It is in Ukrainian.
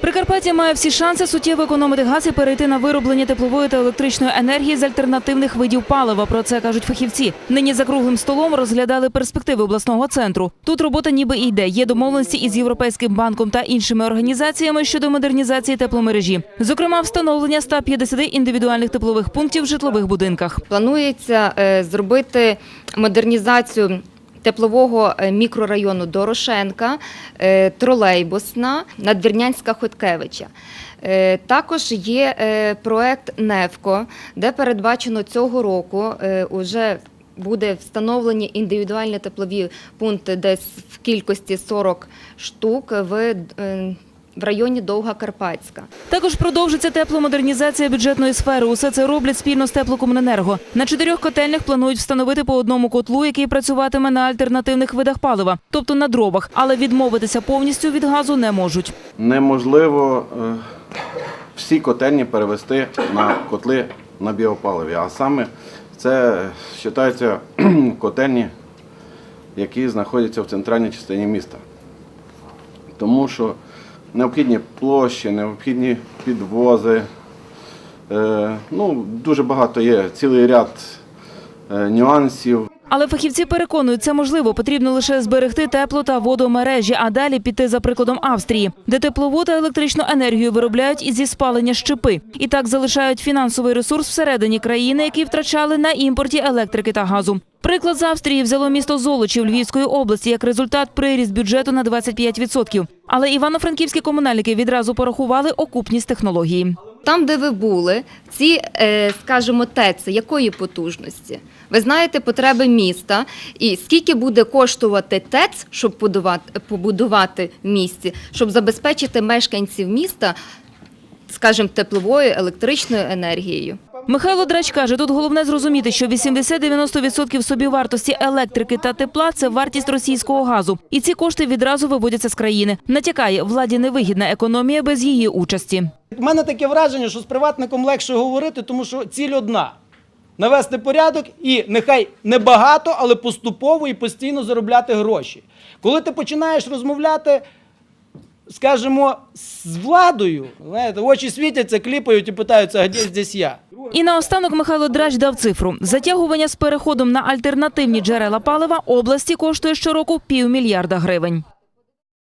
Прикарпаття має всі шанси суттєво економити газ і перейти на вироблення теплової та електричної енергії з альтернативних видів палива. Про це кажуть фахівці. Нині за круглим столом розглядали перспективи обласного центру. Тут робота ніби і йде. Є домовленості із Європейським банком та іншими організаціями щодо модернізації тепломережі. Зокрема, встановлення 150 індивідуальних теплових пунктів в житлових будинках. Планується е, зробити модернізацію теплового е, мікрорайону Дорошенка, е, тролейбусна, Надвірнянська Хоткевича. Е, Також є проект НЕВКО, де передбачено цього року уже буде встановлені індивідуальні теплові пункти десь в кількості 40 штук в, в районі Довга Карпатська. Також продовжиться тепломодернізація бюджетної сфери. Усе це роблять спільно з теплокомуненерго. На чотирьох котельнях планують встановити по одному котлу, який працюватиме на альтернативних видах палива, тобто на дровах, але відмовитися повністю від газу не можуть. неможливо е, всі котельні перевести на котли на біопаливі. А саме це вважаються котельні, які знаходяться в центральній частині міста. Тому що необхідні площі, необхідні підвози. Е, Ну, дуже багато є, цілий ряд е, нюансів. Але фахівці переконують, це можливо. Потрібно лише зберегти тепло та водомережі, а далі піти за прикладом Австрії, де теплову та електричну енергію виробляють із зі спалення щепи. І так залишають фінансовий ресурс всередині країни, який втрачали на імпорті електрики та газу. Приклад з Австрії взяло місто Золочів Львівської області як результат приріст бюджету на 25%. Але івано-франківські комунальники відразу порахували окупність технології. Там, де ви були, ці, е, скажімо, ТЕЦи, якої потужності? Ви знаєте потреби міста, і скільки буде коштувати ТЕЦ, щоб побудувати в місті, щоб забезпечити мешканців міста, скажімо, тепловою, електричною енергією. Михайло Драч каже, тут головне зрозуміти, що 80-90% собівартості електрики та тепла – це вартість російського газу. І ці кошти відразу виводяться з країни. Натякає, владі невигідна економія без її участі. У мене таке враження, що з приватником легше говорити, тому що ціль одна навести порядок і нехай не багато, але поступово і постійно заробляти гроші. Коли ти починаєш розмовляти, скажімо, з владою, знаєте, очі світяться, кліпають і питаються, а де здесь я? І наостанок Михайло Драч дав цифру. Затягування з переходом на альтернативні джерела палива області коштує щороку півмільярда гривень.